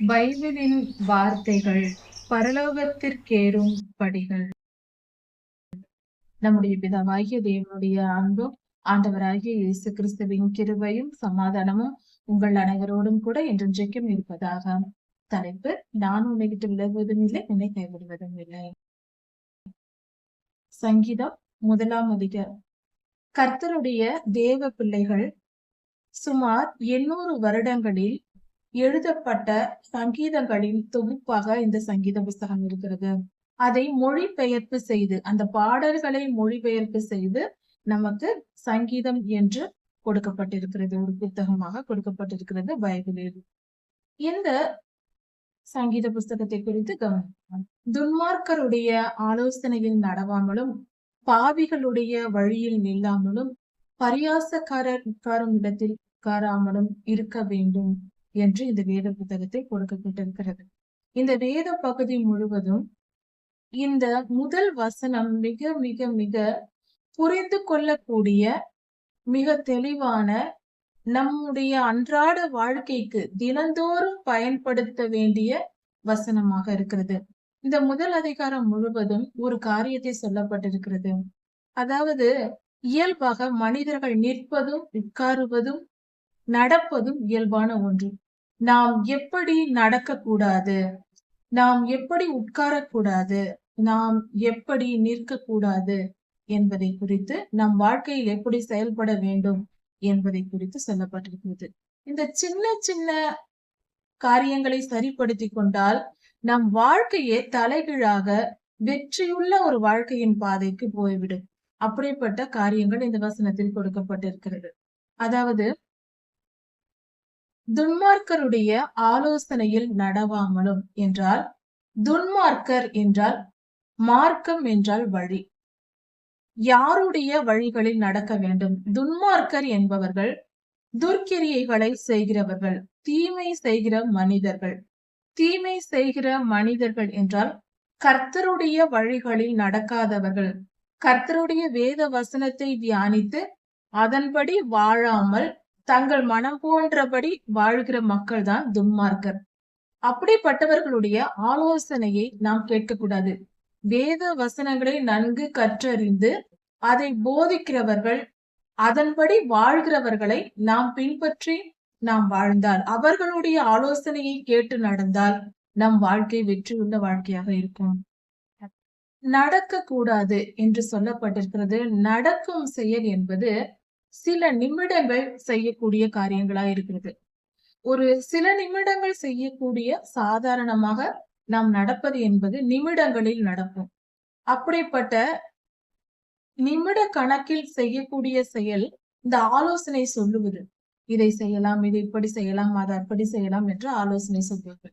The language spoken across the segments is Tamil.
பைபிளின் வார்த்தைகள் பரலோகத்திற்கேறும் படிகள். நம்முடைய பிதாவாகிய தேவனுடைய அன்பும் ஆண்டவராகிய இயேசு கிறிஸ்துவின் கிருபையும் சமாதானமும் உங்கள் அனைவரோடும் கூட என்றென்றைக்கும் இருப்பதாக. தலைப்பு நான் உன்னை விட்டு விலகுவதும் இல்லை உன்னை கைவிடுவதும் இல்லை. சங்கீதம் முதலாம் அதிக கர்த்தருடைய தேவ பிள்ளைகள் சுமார் எண்ணூறு வருடங்களில் எழுதப்பட்ட சங்கீதங்களின் தொகுப்பாக இந்த சங்கீத புஸ்தகம் இருக்கிறது. அதை மொழிபெயர்ப்பு செய்து அந்த பாடல்களை மொழிபெயர்ப்பு செய்து நமக்கு சங்கீதம் என்று கொடுக்கப்பட்டிருக்கிறது. ஒரு புத்தகமாக கொடுக்கப்பட்டிருக்கிறது பைபிளில். இந்த சங்கீத புஸ்தகத்தை குறித்து கவனிக்கலாம். துன்மார்க்கருடைய ஆலோசனையில் நடவாமலும் பாவிகளுடைய வழியில் நில்லாமலும் பரியாசக்காரர் உட்காரும் இடத்தில் உட்காராமலும் இருக்க வேண்டும். என்று இந்த வேத புத்தகத்தில் கொடுக்கப்பட்டிருக்கிறது. இந்த வேத பகுதி முழுவதும் இந்த முதல் வசனம் மிக மிக மிக புரிந்து கொள்ளக்கூடிய மிக தெளிவான நம்முடைய அன்றாட வாழ்க்கைக்கு தினந்தோறும் பயன்படுத்த வேண்டிய வசனமாக இருக்கிறது. இந்த முதல் அதிகாரம் முழுவதும் ஒரு காரியத்தை சொல்லப்பட்டிருக்கிறது. அதாவது இயல்பாக மனிதர்கள் நிற்பதும் உட்காருவதும் நடப்பதும் இயல்பான ஒன்று. நாம் எப்படி நடக்க கூடாது நாம் எப்படி உட்காரக்கூடாது? நாம் எப்படி நிற்க கூடாது என்பதை குறித்து நம் வாழ்க்கையில் எப்படி செயல்பட வேண்டும் என்பதை குறித்து சொல்லப்பட்டிருக்கிறது. இந்த சின்ன சின்ன காரியங்களை சரிப்படுத்தி கொண்டால் நம் வாழ்க்கையே தலைகீழாக வெற்றியுள்ள ஒரு வாழ்க்கையின் பாதைக்கு போய்விடும். அப்படிப்பட்ட காரியங்கள் இந்த வசனத்தில் கொடுக்கப்பட்டிருக்கிறது. அதாவது துன்மார்க்கருடைய ஆலோசனையில் நடவாமலும் என்றால் துன்மார்க்கர் என்றால் மார்க்கம் என்றால் வழி. யாருடைய வழிகளில் நடக்க வேண்டும்? துன்மார்க்கர் என்பவர்கள் துர்க்கிரியைகளை செய்கிறவர்கள் தீமை செய்கிற மனிதர்கள். தீமை செய்கிற மனிதர்கள் என்றால் கர்த்தருடைய வழிகளில் நடக்காதவர்கள். கர்த்தருடைய வேத வசனத்தை தியானித்து அதன்படி வாழாமல் தங்கள் மனம் போன்றபடி வாழ்கிற மக்கள் தான் துன்மார்க்கர் அப்படிப்பட்டவர்களுடைய ஆலோசனையை நாம் கேட்கக்கூடாது. வேத வசனங்களை நன்கு கற்றறிந்து அதை போதிக்கிறவர்கள் அதன்படி வாழ்கிறவர்களை நாம் பின்பற்றி நாம் வாழ்ந்தால் அவர்களுடைய ஆலோசனையை கேட்டு நடந்தால் நம் வாழ்க்கை வெற்றியுள்ள வாழ்க்கையாக இருக்கும். நடக்க கூடாது என்று சொல்லப்பட்டிருக்கிறது. நடக்கும் செயல் என்பது சில நிமிடங்கள் செய்யக்கூடிய காரியங்களா இருக்கிறது. ஒரு சில நிமிடங்கள் செய்யக்கூடிய சாதாரணமாக நாம் நடப்பது என்பது நிமிடங்களில் நடக்கும். அப்படிப்பட்ட நிமிட கணக்கில் செய்யக்கூடிய செயல் இந்த ஆலோசனை சொல்லுவது. இதை செய்யலாம் இதை இப்படி செய்யலாம் அதை அப்படி செய்யலாம் என்று ஆலோசனை சொல்வது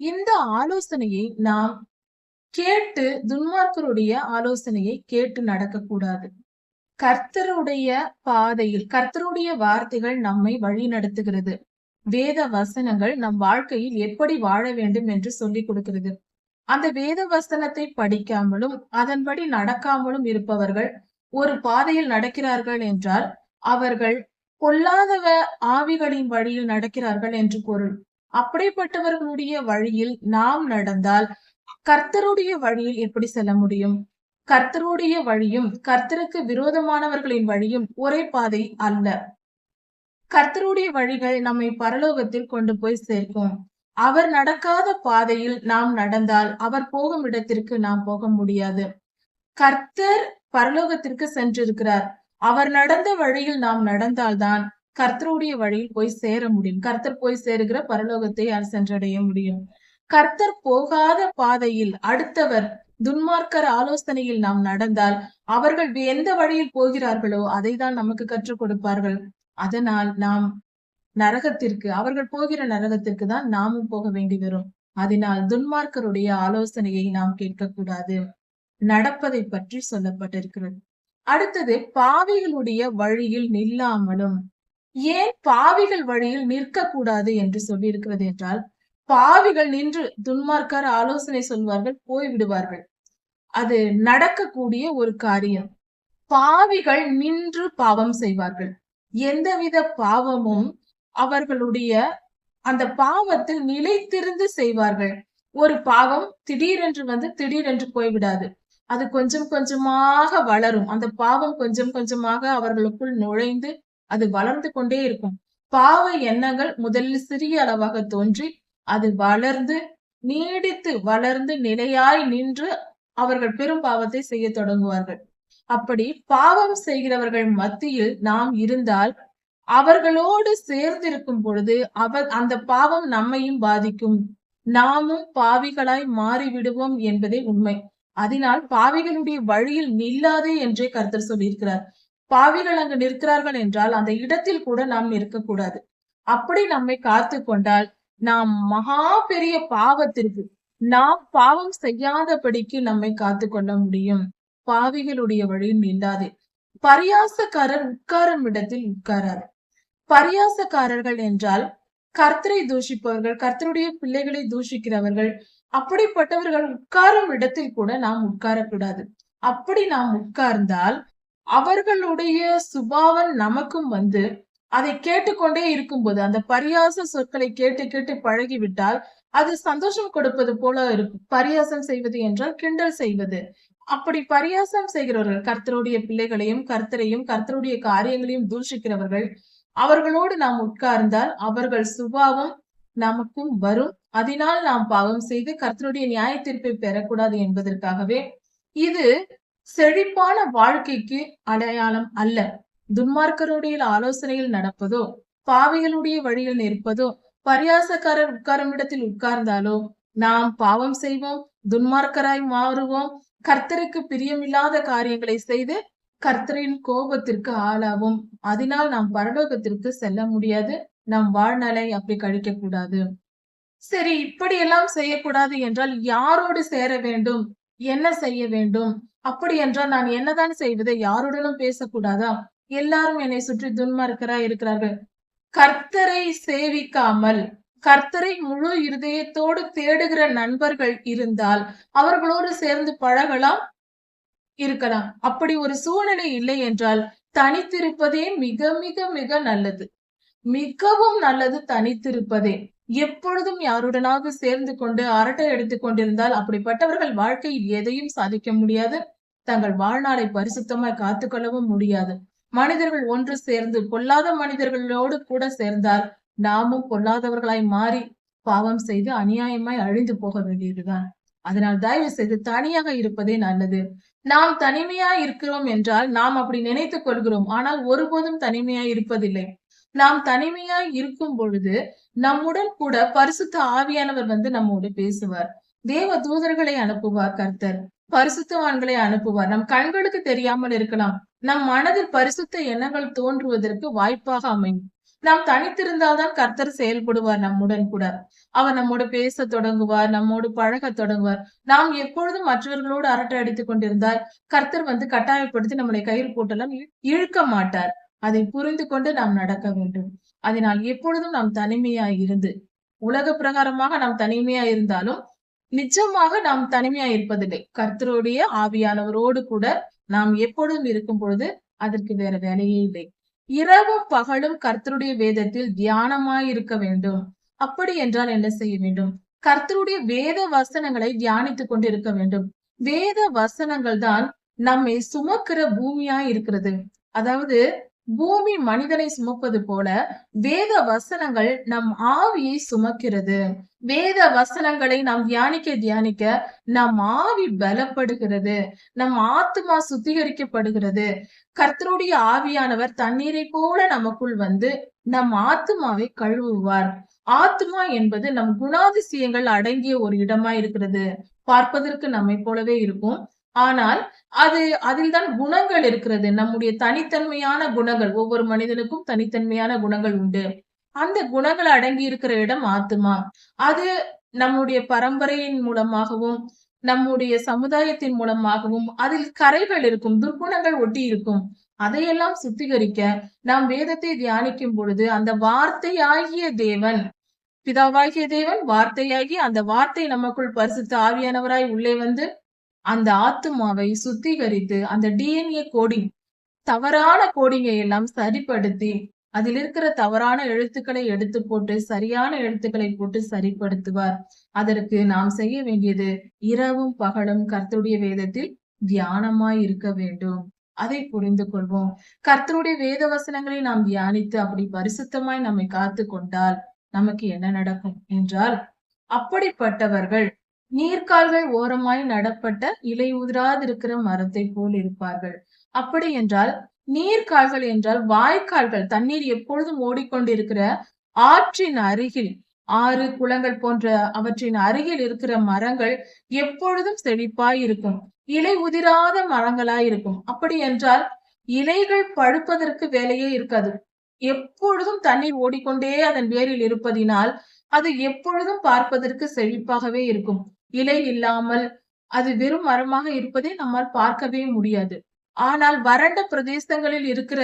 இந்த ஆலோசனையை நாம் கேட்டு துன்மார்க்கருடைய ஆலோசனையை கேட்டு நடக்கக்கூடாது. கர்த்தருடைய பாதையில் கர்த்தருடைய வார்த்தைகள் நம்மை வழி நடத்துகிறது. வேத வசனங்கள் நம் வாழ்க்கையில் எப்படி வாழ வேண்டும் என்று சொல்லிக் கொடுக்கிறது. அந்த வேத வசனத்தை படிக்காமலும் அதன்படி நடக்காமலும் இருப்பவர்கள் ஒரு பாதையில் நடக்கிறார்கள் என்றால் அவர்கள் பொல்லாதவ ஆவிகளின் வழியில் நடக்கிறார்கள் என்று பொருள். அப்படிப்பட்டவர்களுடைய வழியில் நாம் நடந்தால் கர்த்தருடைய வழியில் எப்படி செல்ல முடியும்? கர்த்தருடைய வழியும் கர்த்தருக்கு விரோதமானவர்களின் வழியும் ஒரே பாதை அல்ல. கர்த்தருடைய வழிகள் நம்மை பரலோகத்தில் கொண்டு போய் சேர்க்கும். அவர் நடக்காத பாதையில் நாம் நடந்தால் அவர் போகும் இடத்திற்கு நாம் போக முடியாது. கர்த்தர் பரலோகத்திற்கு சென்றிருக்கிறார். அவர் நடந்த வழியில் நாம் நடந்தால்தான் கர்த்தருடைய வழியில் போய் சேர முடியும். கர்த்தர் போய் சேருகிற பரலோகத்தை சென்றடைய முடியும்? கர்த்தர் போகாத பாதையில் அடுத்தவர் துன்மார்க்கர் ஆலோசனையில் நாம் நடந்தால் அவர்கள் எந்த வழியில் போகிறார்களோ அதை தான் நமக்கு கற்றுக் கொடுப்பார்கள். அதனால் நாம் நரகத்திற்கு அவர்கள் போகிற நரகத்திற்கு தான் நாமும் போக வேண்டி வரும். அதனால் துன்மார்க்கருடைய ஆலோசனையை நாம் கேட்கக்கூடாது. நடப்பதை பற்றி சொல்லப்பட்டிருக்கிறது. அடுத்தது பாவிகளுடைய வழியில் நில்லாமலும். ஏன் பாவிகள் வழியில் நிற்கக்கூடாது என்று சொல்லி இருக்கிறது என்றால் பாவிகள் நின்று துன்மார்க்கார் ஆலோசனை சொல்வார்கள் போய்விடுவார்கள் அது நடக்கக்கூடிய ஒரு காரியம். பாவிகள் நின்று பாவம் செய்வார்கள். எந்தவித பாவமும் அவர்களுடைய அந்த பாவத்தில் நிலைத்திருந்து செய்வார்கள். ஒரு பாவம் திடீரென்று வந்து திடீரென்று போய்விடாது அது கொஞ்சம் கொஞ்சமாக வளரும். அந்த பாவம் கொஞ்சம் கொஞ்சமாக அவர்களுக்குள் நுழைந்து அது வளர்ந்து கொண்டே இருக்கும். பாவ எண்ணங்கள் முதலில் சிறிய அளவாக தோன்றி அது வளர்ந்து நீடித்து வளர்ந்து நிலையாய் நின்று அவர்கள் பெரும் பாவத்தை செய்ய தொடங்குவார்கள். அப்படி பாவம் செய்கிறவர்கள் மத்தியில் நாம் இருந்தால் அவர்களோடு சேர்ந்திருக்கும் பொழுது அவர் அந்த பாவம் நம்மையும் பாதிக்கும். நாமும் பாவிகளாய் மாறிவிடுவோம் என்பதே உண்மை. அதனால் பாவிகளுடைய வழியில் நில்லாதே என்றே கருத்தர் சொல்லியிருக்கிறார். பாவிகள் அங்கு நிற்கிறார்கள் என்றால் அந்த இடத்தில் கூட நாம் இருக்கக்கூடாது அப்படி நம்மை காத்து கொண்டால் நாம் மகா பெரிய பாவத்திற்கு நாம் பாவம் செய்யாதபடிக்கு நம்மை காத்து கொள்ள முடியும். பாவிகளுடைய வழியில் நில்லாதே. பரியாசக்காரர் உட்காரும் இடத்தில் உட்காராது. பரியாசக்காரர்கள் என்றால் கர்த்தரை தூஷிப்பவர்கள் கர்த்தருடைய பிள்ளைகளை தூஷிக்கிறவர்கள் அப்படிப்பட்டவர்கள் உட்காரும் இடத்தில் கூட நாம் உட்காரக்கூடாது. அப்படி நாம் உட்கார்ந்தால் அவர்களுடைய சுபாவம் நமக்கும் வந்து அதை கேட்டுக்கொண்டே இருக்கும்போது அந்த பரியாச சொற்களை கேட்டு கேட்டு பழகிவிட்டால் அது சந்தோஷம் கொடுப்பது போல இருக்கும். பரியாசம் செய்வது என்றால் கிண்டல் செய்வது. அப்படி பரியாசம் செய்கிறவர்கள் கர்த்தருடைய பிள்ளைகளையும் கர்த்தரையும் கர்த்தருடைய காரியங்களையும் தூஷிக்கிறவர்கள் அவர்களோடு நாம் உட்கார்ந்தால் அவர்கள் சுபாவம் நமக்கும் வரும். அதனால் நாம் பாவம் செய்து கர்த்தருடைய நியாய தீர்ப்பை பெறக்கூடாது என்பதற்காகவே இது செழிப்பான வாழ்க்கைக்கு அடையாளம் அல்ல. துன்மார்க்கருடைய ஆலோசனையில் நடப்பதோ பாவிகளுடைய வழியில் நிற்பதோ பரியாசக்காரர் உட்காரும் இடத்தில் உட்கார்ந்தாலோ நாம் பாவம் செய்வோம் துன்மார்க்கராய் மாறுவோம் கர்த்தருக்கு பிரியமில்லாத காரியங்களை செய்து கர்த்தரின் கோபத்திற்கு ஆளாவும். அதனால் நாம் பரலோகத்திற்கு செல்ல முடியாது நம் வாழ்நாளை அப்படி கழிக்க கூடாது சரி இப்படி எல்லாம் செய்யக்கூடாது என்றால் யாரோடு சேர வேண்டும் என்ன செய்ய வேண்டும்? அப்படி என்றால் நான் என்னதான் செய்வது? யாருடனும் பேசக்கூடாதா? எல்லாரும் என்னை சுற்றி துன்மார்க்கராய் இருக்கிறார்கள். கர்த்தரை சேவிக்காமல் கர்த்தரை முழு இருதயத்தோடு தேடுகிற நண்பர்கள் இருந்தால் அவர்களோடு சேர்ந்து பழகலாம் இருக்கலாம். அப்படி ஒரு சூழ்நிலை இல்லை என்றால் தனித்திருப்பதே மிக மிக மிக நல்லது. மிகவும் நல்லது தனித்திருப்பதே. எப்பொழுதும் யாருடனாக சேர்ந்து கொண்டு அரட்டை எடுத்துக் கொண்டிருந்தால் அப்படிப்பட்டவர்கள் வாழ்க்கையில் எதையும் சாதிக்க முடியாது. தங்கள் வாழ்நாளை பரிசுத்தமாய் காத்துக்கொள்ளவும் முடியாது. மனிதர்கள் ஒன்று சேர்ந்து பொல்லாத மனிதர்களோடு கூட சேர்ந்தால் நாமும் பொல்லாதவர்களாய் மாறி பாவம் செய்து அநியாயமாய் அழிந்து போக வேண்டியதுதான். அதனால் தயவு செய்து தனியாக இருப்பதே நல்லது. நாம் தனிமையா இருக்கிறோம் என்றால் நாம் அப்படி நினைத்துக் கொள்கிறோம். ஆனால் ஒருபோதும் தனிமையா இருப்பதில்லை. நாம் தனிமையா இருக்கும் பொழுது நம்முடன் கூட பரிசுத்த ஆவியானவர் வந்து நம்மோடு பேசுவார். தேவ தூதர்களை அனுப்புவார் கர்த்தர். பரிசுத்தவான்களை அனுப்புவார். நம் கண்களுக்கு தெரியாமல் இருக்கலாம். நம் மனதில் பரிசுத்த எண்ணங்கள் தோன்றுவதற்கு வாய்ப்பாக அமையும். நாம் தனித்திருந்தால்தான் கர்த்தர் செயல்படுவார் நம்முடன் கூட. அவர் நம்மோடு பேச தொடங்குவார் நம்மோடு பழக தொடங்குவார். நாம் எப்பொழுதும் மற்றவர்களோடு அரட்டை அடித்துக் கொண்டிருந்தால் கர்த்தர் வந்து கட்டாயப்படுத்தி நம்முடைய கயிறு போட்டெல்லாம் இழுக்க மாட்டார். அதை புரிந்து கொண்டு நாம் நடக்க வேண்டும். அதனால் எப்பொழுதும் நாம் தனிமையா இருந்து உலக பிரகாரமாக நாம் தனிமையா இருந்தாலும் நிச்சயமாக நாம் தனிமையா இருப்பதில்லை. கர்த்தருடைய ஆவியானவரோடு கூட நாம் எப்பொழுதும் இருக்கும் பொழுது அதற்கு வேற வேலையே இல்லை. இரவும் பகலும் கர்த்தருடைய வேதத்தில் தியானமாய் இருக்க வேண்டும். அப்படி என்றால் என்ன செய்ய வேண்டும்? கர்த்தருடைய வேத வசனங்களை தியானித்துக் கொண்டிருக்க வேண்டும். வேத வசனங்கள் தான் நம்மை சுமக்கிற பூமியா இருக்கிறது. அதாவது பூமி மனிதனை சுமப்பது போல வேத வசனங்கள் நம் ஆவியை சுமக்கிறது. வேத வசனங்களை நாம் தியானிக்க தியானிக்க நம் ஆவி பலப்படுகிறது. நம் ஆத்மா சுத்திகரிக்கப்படுகிறது. கர்த்தருடைய ஆவியானவர் தண்ணீரை போல நமக்குள் வந்து நம் ஆத்மாவை கழுவுவார். ஆத்மா என்பது நம் குணாதிசயங்கள் அடங்கிய ஒரு இடமா இருக்கிறது. பார்ப்பதற்கு நம்மை போலவே இருக்கும். ஆனால் அது அதில் தான் குணங்கள் இருக்கிறது. நம்முடைய தனித்தன்மையான குணங்கள் ஒவ்வொரு மனிதனுக்கும் தனித்தன்மையான குணங்கள் உண்டு. அந்த குணங்கள் அடங்கி இருக்கிற இடம் ஆத்மா அது நம்முடைய பரம்பரையின் மூலமாகவும் நம்முடைய சமுதாயத்தின் மூலமாகவும் அதில் கரைகள் இருக்கும் துர்குணங்கள் ஒட்டி இருக்கும். அதையெல்லாம் சுத்திகரிக்க நாம் வேதத்தை தியானிக்கும் பொழுது அந்த வார்த்தையாகிய தேவன் பிதாவாகிய தேவன் வார்த்தையாகி அந்த வார்த்தை நமக்குள் பரிசுத்த ஆவியானவராய் உள்ளே வந்து அந்த ஆத்துமாவை சுத்திகரித்து அந்த டிஎன்ஏ கோடிங் தவறான கோடிங்கை எல்லாம் சரிப்படுத்தி அதில் இருக்கிற தவறான எழுத்துக்களை எடுத்து போட்டு சரியான எழுத்துக்களை போட்டு சரிப்படுத்துவார். அதற்கு நாம் செய்ய வேண்டியது இரவும் பகலும் கர்த்தருடைய வேதத்தில் தியானமாய் இருக்க வேண்டும். அதை புரிந்து கொள்வோம். கர்த்தருடைய வேத வசனங்களை நாம் தியானித்து அப்படி பரிசுத்தமாய் நம்மை காத்து கொண்டால் நமக்கு என்ன நடக்கும் என்றால் அப்படிப்பட்டவர்கள் நீர்க்கால்கள் ஓரமாய் நடப்பட்ட இலை உதிராதிருக்கிற மரத்தை போல் இருப்பார்கள். அப்படி என்றால் நீர்க்கால்கள் என்றால் வாய்க்கால்கள். தண்ணீர் எப்பொழுதும் ஓடிக்கொண்டிருக்கிற ஆற்றின் அருகில் ஆறு குளங்கள் போன்ற அவற்றின் அருகில் இருக்கிற மரங்கள் எப்பொழுதும் செழிப்பாய் இருக்கும் இலை உதிராத மரங்களாய் இருக்கும் அப்படி என்றால் இலைகள் பழுப்பதற்கு வேலையே இருக்காது. எப்பொழுதும் தண்ணீர் ஓடிக்கொண்டே அதன் வேரில் இருப்பதினால் அது எப்பொழுதும் பார்ப்பதற்கு செழிப்பாகவே இருக்கும். இலை இல்லாமல் அது வெறும் மரமாக இருப்பதை நம்மால் பார்க்கவே முடியாது. ஆனால் வறண்ட பிரதேசங்களில் இருக்கிற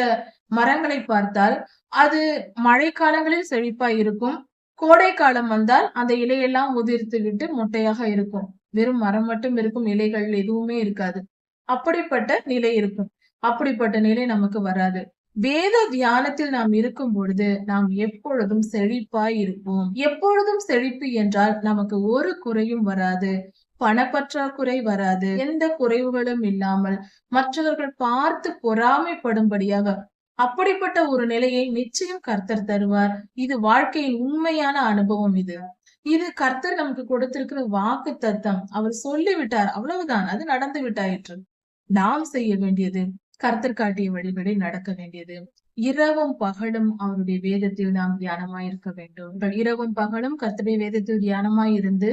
மரங்களை பார்த்தால் அது மழை காலங்களில் செழிப்பாய் இருக்கும். கோடை காலம் வந்தால் அந்த இலையெல்லாம் உதிர்த்து விட்டு மொட்டையாக இருக்கும். வெறும் மரம் மட்டும் இருக்கும் இலைகள் எதுவுமே இருக்காது. அப்படிப்பட்ட நிலை இருக்கும். அப்படிப்பட்ட நிலை நமக்கு வராது. வேத தியானத்தில் நாம் இருக்கும் பொழுது நாம் எப்பொழுதும் செழிப்பாய் இருப்போம். எப்பொழுதும் செழிப்பு என்றால் நமக்கு ஒரு குறையும் வராது பணப்பற்றாக்குறை வராது எந்த குறைவுகளும் இல்லாமல் மற்றவர்கள் பார்த்து பொறாமைப்படும்படியாக அப்படிப்பட்ட ஒரு நிலையை நிச்சயம் கர்த்தர் தருவார். இது வாழ்க்கையின் உண்மையான அனுபவம் இது. இது கர்த்தர் நமக்கு கொடுத்திருக்கிற வாக்கு தத்தம். அவர் சொல்லிவிட்டார் அவ்வளவுதான் அது நடந்து விட்டாயிற்று நாம் செய்ய வேண்டியது கர்த்தர் காட்டிய வழிபடி நடக்க வேண்டியது. இரவும் பகலும் அவருடைய வேதத்தில் நாம் தியானமாய் இருக்க வேண்டும். இரவும் பகலும் கர்த்தருடைய வேதத்தில் தியானமாய் இருந்து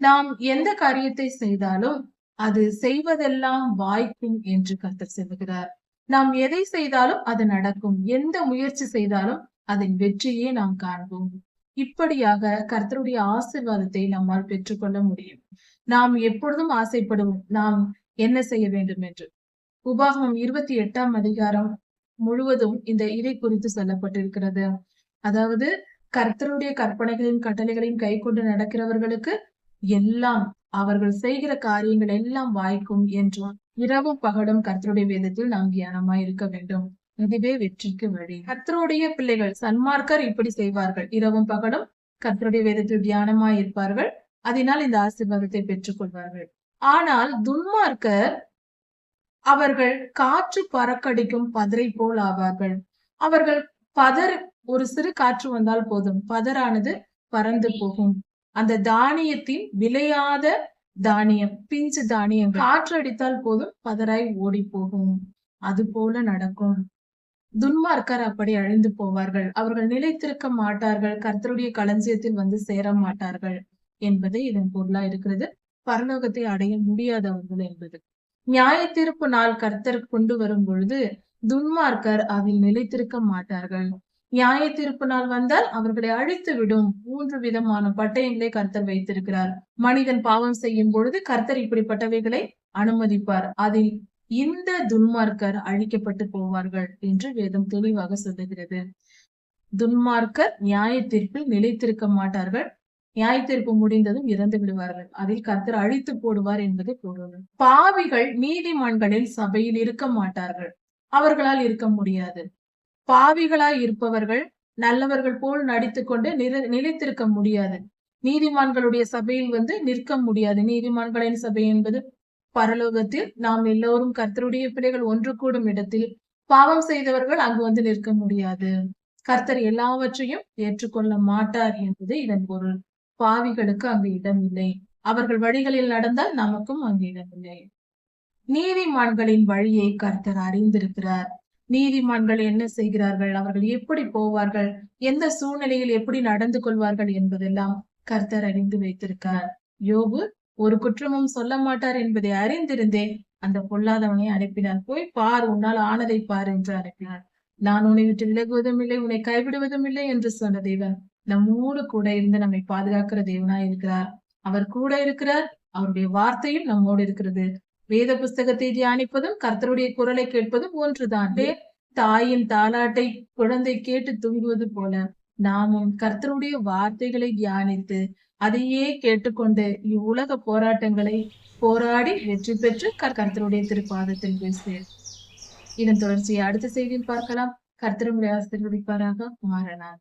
நாம் எந்த காரியத்தை செய்தாலும் அது செய்வதெல்லாம் வாய்க்கும் என்று கர்த்தர் செல்கிறார் நாம் எதை செய்தாலும் அது நடக்கும். எந்த முயற்சி செய்தாலும் அதன் வெற்றியே நாம் காண்போம். இப்படியாக கர்த்தருடைய ஆசிர்வாதத்தை நம்மால் பெற்றுக்கொள்ள முடியும். நாம் எப்பொழுதும் ஆசைப்படுவோம். நாம் என்ன செய்ய வேண்டும் என்று? உபாகமம் இருபத்தி எட்டாம் அதிகாரம் முழுவதும் இந்த இதை குறித்து சொல்லப்பட்டிருக்கிறது. அதாவது கர்த்தருடைய கற்பனைகளின் கட்டளைகளையும் கை கொண்டு நடக்கிறவர்களுக்கு எல்லாம் அவர்கள் செய்கிற காரியங்கள் எல்லாம் வாய்க்கும் என்றும் இரவும் பகலும் கர்த்தருடைய வேதத்தில் நாம் தியானமாய் இருக்க வேண்டும். இதுவே வெற்றிக்கு வழி. கர்த்தருடைய பிள்ளைகள் சன்மார்க்கர் இப்படி செய்வார்கள். இரவும் பகலும் கர்த்தருடைய வேதத்தில் தியானமாய் இருப்பார்கள். அதனால் இந்த ஆசீர்வாதத்தை பெற்றுக் கொள்வார்கள் ஆனால் துன்மார்க்கர் அவர்கள் காற்று பறக்கடிக்கும் பதரை போல் ஆவார்கள். அவர்கள் பதர் ஒரு சிறு காற்று வந்தால் போதும். பதரானது பறந்து போகும். அந்த தானியத்தின் விளையாத தானியம் பிஞ்சு தானியம் காற்று அடித்தால் போதும் பதராய் ஓடி போகும். அது போல நடக்கும். துன்மார்க்கர் அப்படி அழிந்து போவார்கள். அவர்கள் நிலைத்திருக்க மாட்டார்கள். கர்த்தருடைய களஞ்சியத்தில் வந்து சேர மாட்டார்கள் என்பது இதன் பொருளா இருக்கிறது. பரலோகத்தை அடைய முடியாதவர்கள் என்பது. நியாய தீர்ப்பு நாள் கர்த்தர் கொண்டு வரும் பொழுது துன்மார்க்கர் அதில் நிலைத்திருக்க மாட்டார்கள். நியாய தீர்ப்பு நாள் வந்தால் அவர்களை அழித்து விடும் மூன்று விதமான பட்டயங்களை கர்த்தர் வைத்திருக்கிறார். மனிதன் பாவம் செய்யும் பொழுது கர்த்தர் இப்படிப்பட்டவைகளை அனுமதிப்பார். அதில் இந்த துன்மார்க்கர் அழிக்கப்பட்டு போவார்கள் என்று வேதம் தெளிவாக சொல்லுகிறது. துன்மார்க்கர் நியாய தீர்ப்பில் நிலைத்திருக்க மாட்டார்கள். நியாய தீர்ப்பு முடிந்ததும் இறந்து விடுவார்கள். அதில் கர்த்தர் அழித்து போடுவார் என்பதை பொருள் பாவிகள் நீதிமான்களில் சபையில் இருக்க மாட்டார்கள். அவர்களால் இருக்க முடியாது. பாவிகளாய் இருப்பவர்கள் நல்லவர்கள் போல் நடித்துக் கொண்டு நிலைத்திருக்க முடியாது. நீதிமான்களுடைய சபையில் வந்து நிற்க முடியாது. நீதிமான்களின் சபை என்பது பரலோகத்தில் நாம் எல்லோரும் கர்த்தருடைய பிள்ளைகள் ஒன்று கூடும் இடத்தில் பாவம் செய்தவர்கள் அங்கு வந்து நிற்க முடியாது. கர்த்தர் எல்லாவற்றையும் ஏற்றுக்கொள்ள மாட்டார் என்பது இதன் பொருள். பாவிகளுக்கு அங்கு இடம் இல்லை. அவர்கள் வழிகளில் நடந்தால் நமக்கும் அங்கு இடம் இல்லை. நீதிமான்களின் வழியை கர்த்தர் அறிந்திருக்கிறார். நீதிமான்கள் என்ன செய்கிறார்கள்? அவர்கள் எப்படி போவார்கள்? எந்த சூழ்நிலையில் எப்படி நடந்து கொள்வார்கள் என்பதெல்லாம் கர்த்தர் அறிந்து வைத்திருக்கார் யோபு ஒரு குற்றமும் சொல்ல மாட்டார் என்பதை அறிந்திருந்தேன் அந்த பொல்லாதவனை அனுப்பினார். போய் பார் உன்னால் ஆனதை பார் என்று அனுப்பினார். நான் உன்னை விட்டு விலகுவதும் இல்லை உன்னை கைவிடுவதும் இல்லை என்று சொன்ன தேவன் நம்மோடு கூட இருந்து நம்மை பாதுகாக்கிற தேவனாய் இருக்கிறார். அவர் கூட இருக்கிறார் அவருடைய வார்த்தையும் நம்மோடு இருக்கிறது. வேத புஸ்தகத்தை தியானிப்பதும் கர்த்தருடைய குரலை கேட்பதும் ஒன்றுதான். தாயின் தாலாட்டை குழந்தை கேட்டு தூங்குவது போல நாமும் கர்த்தருடைய வார்த்தைகளை தியானித்து அதையே கேட்டுக்கொண்டு இவ்வுலக போராட்டங்களை போராடி வெற்றி பெற்று கர்த்தருடைய திருப்பாதத்தில் பேசுகிறேன் இதன் தொடர்ச்சியை அடுத்த செய்தியில் பார்க்கலாம். கர்த்தருடைய ஆசிர்வதிப்பாராக மாறனார்.